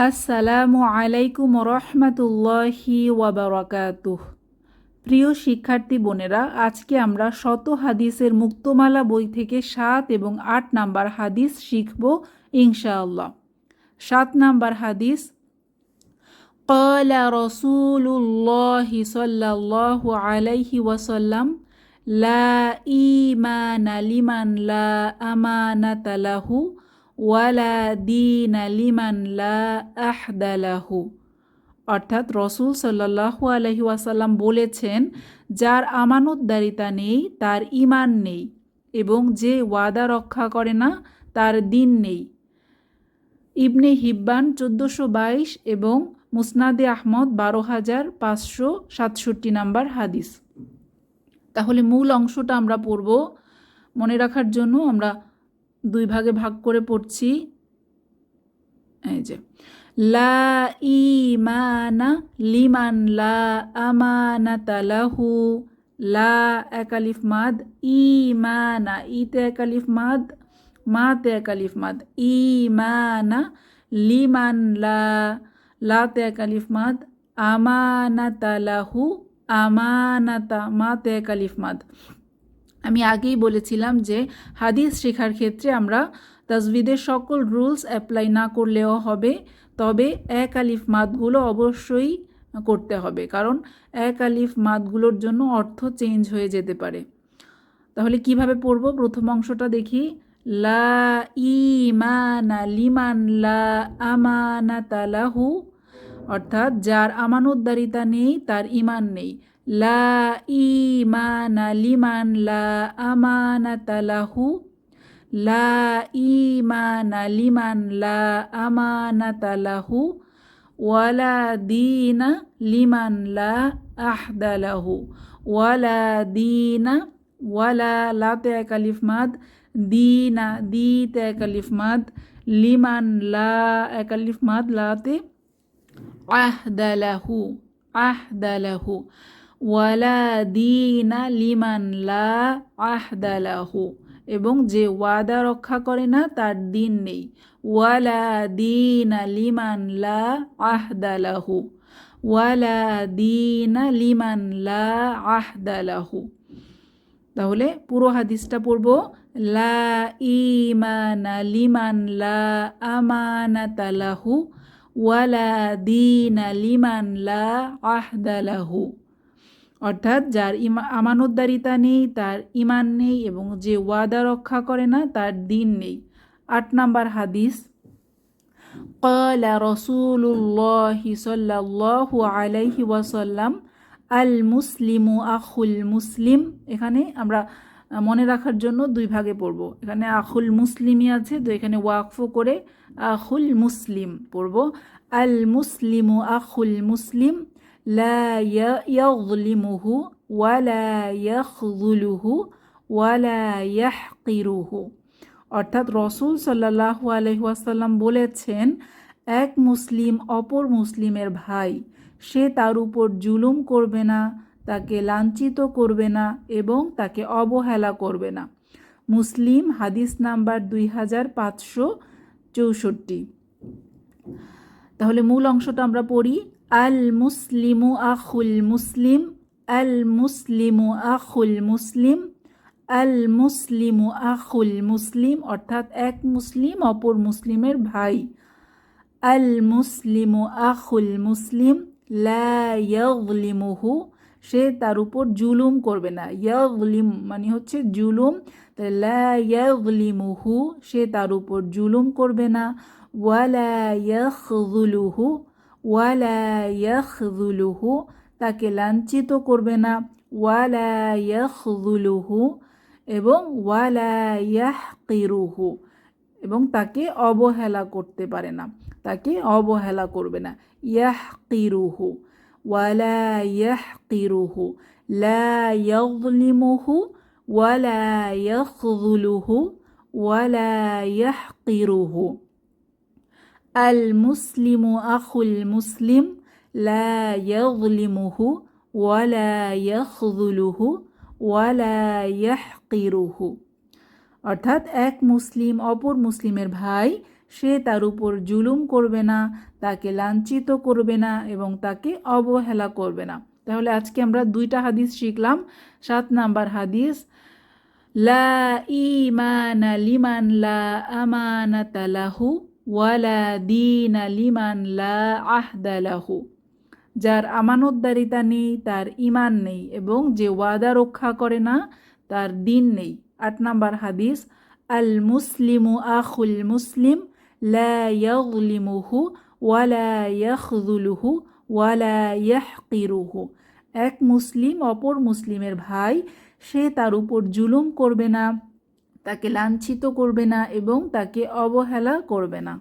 আসসালামু আলাইকুম রহমতুল্লাহি ওয়াবারাকাতুহ প্রিয় শিক্ষার্থী বোনেরা আজকে আমরা শত হাদিসের মুক্তমালা বই থেকে সাত এবং আট নাম্বার হাদিস শিখব ইনশাআল্লাহ সাত নাম্বার হাদিস قال رسول الله صلى الله عليه وسلم لا إيمان لمن لا أمانة له ওয়ালা দিন লিমান লা আহদালাহু অর্থাৎ রসুল সাল্লাহু আলহি বলেছেন, যার আমানতদারিতা নেই, তার ইমান নেই এবং যে ওয়াদা রক্ষা করে না, তার দিন নেই। ইবনে হিব্বান চোদ্দোশো বাইশ এবং মুসনাদে আহমদ বারো হাজার পাঁচশো সাতষট্টি নাম্বার হাদিস। তাহলে মূল অংশটা আমরা পড়ব। মনে রাখার জন্য আমরা দুই ভাগে ভাগ করে পড়ছি। এই যে, লা ইমানা লিমান লা আমানাতা লাহু। লা একালিফ মাদ ইমানা ইতে একালিফ মাদ, মাতে একালিফ মাদ ইমানা লিমান লা, লাতে একালিফ মাদ, আমানাতা লাহু, আমানাতা মাতে একালিফ মাদ। আমি আগেই বলেছিলাম যে হাদিস শেখার ক্ষেত্রে আমরা তাজবিদের সকল রুলস অ্যাপ্লাই না করলেও হবে, তবে এক আলিফ মাদগুলো অবশ্যই করতে হবে, কারণ এক আলিফ মাদগুলোর জন্য অর্থ চেঞ্জ হয়ে যেতে পারে। তাহলে কীভাবে পড়ব? প্রথম অংশটা দেখি। লা ইমানা লিমান লা আমানাতালাহু অর্থাৎ যার আমানতদারিতা নেই, তার ইমান নেই। লা ইমানা লিমান লা আমানাতা লাহু। লা ইমানা লিমান লা আমানাতা লাহু। ওয়ালা দিনা লিমান লা আহদালাহু ওয়ালা দিনা, ওয়ালা লাতে একালিফ মাদ। দিনা, দিতে একালিফ মাদ। লিমান লা একালিফ মাদ, লাতে আহদালাহু আহদালাহু ওয়ালা দিনা লিমান লা আহদালাহু এবং যে ওয়াদা রক্ষা করে না, তার দিন নেই। ওয়ালা দিনা লিমান লা আহদালাহু ওয়ালা দিনা লিমান লা আহদালাহু তাহলে পুরো হাদিসটা পড়ব, লা ইমানা লিমান লা আমানাতালাহু ওয়ালা দিনা লিমান লা আহদালাহু অর্থাৎ যার ইমা আমানতদারিতা নেই তার ইমান নেই এবং যে ওয়াদা রক্ষা করে না তার দিন নেই আট নাম্বার হাদিস قال رسول الله صلى الله عليه وسلم আল মুসলিমু আখুল মুসলিম এখানে আমরা মনে রাখার জন্য দুই ভাগে পড়ব। এখানে আখুল মুসলিমই আছে, তো এখানে ওয়াকফ করে আখুল মুসলিম পড়ব। আল মুসলিমু আখুল মুসলিম, লা ইয়াযলিমুহু ওয়ালা অর্থাৎ রসুল সাল্লাহু আলহাসাল্লাম বলেছেন, এক মুসলিম অপর মুসলিমের ভাই, সে তার উপর জুলুম করবে না তাকে লাঞ্ছিত করবে না এবং তাকে অবহেলা করবে না। মুসলিম হাদিস নাম্বার দুই হাজার পাঁচশো চৌষট্টি। তাহলে মূল অংশটা আমরা পড়ি, আল মুসলিমু আখুল মুসলিম, আল মুসলিমু আখুল মুসলিম, আল মুসলিমু আখুল মুসলিম, অর্থাৎ এক মুসলিম অপর মুসলিমের ভাই। আল মুসলিমু আখুল মুসলিম, লা ইয়াগলিমুহু সে তার উপর জুলুম করবে না। ইয়াগলিম মানে হচ্ছে জুলুম। লা সে তার উপর জুলুম করবে না। ওয়ালা ইয়াখযুলুহু ওয়ালা ইয়াখযুলুহু, তাকে লাঞ্ছিত করবে না। ওয়ালা ইয়াখযুলুহু এবং ওয়ালা ইয়াহকিরুহু এবং তাকে অবহেলা করতে পারে না। তাকে অবহেলা করবে না। ইয়াহকিরুহু। ওয়ালা ইয়াহকিরুহু লা ইয়াযলিমুহু ওয়ালা ইয়াখযুলুহু ওয়ালা ইয়াহকিরুহু আল মুসলিমু আখুল মুসলিম লা ইয়াযলিমুহু ওয়ালা ইয়াখযুলুহু ওয়ালা ইয়াহকিরুহু অর্থাৎ এক মুসলিম অপর মুসলিমের ভাই সে তার উপর জুলুম করবে না, তাকে লাঞ্ছিত করবে না এবং তাকে অবহেলা করবে না। তাহলে আজকে আমরা দুইটা হাদিস শিখলাম। সাত নাম্বার হাদিস, লা ইমানা লিমান লা আমানাতা ওয়ালা দিনা লিমান লা আহদা যার আমানতদারিতা নেই, তার ইমান নেই এবং যে ওয়াদা রক্ষা করে না, তার দিন নেই। আট নাম্বার হাদিস, আল মুসলিমু আখুল মুসলিম লা ইয়াগলিমুহু ওয়ালা ইয়াখযুলুহু ওয়ালা ইয়াহকিরুহু এক মুসলিম অপর মুসলিমের ভাই, সে তার উপর জুলুম করবে না, তাকে লাঞ্ছিত করবে না এবং তাকে অবহেলা করবে না।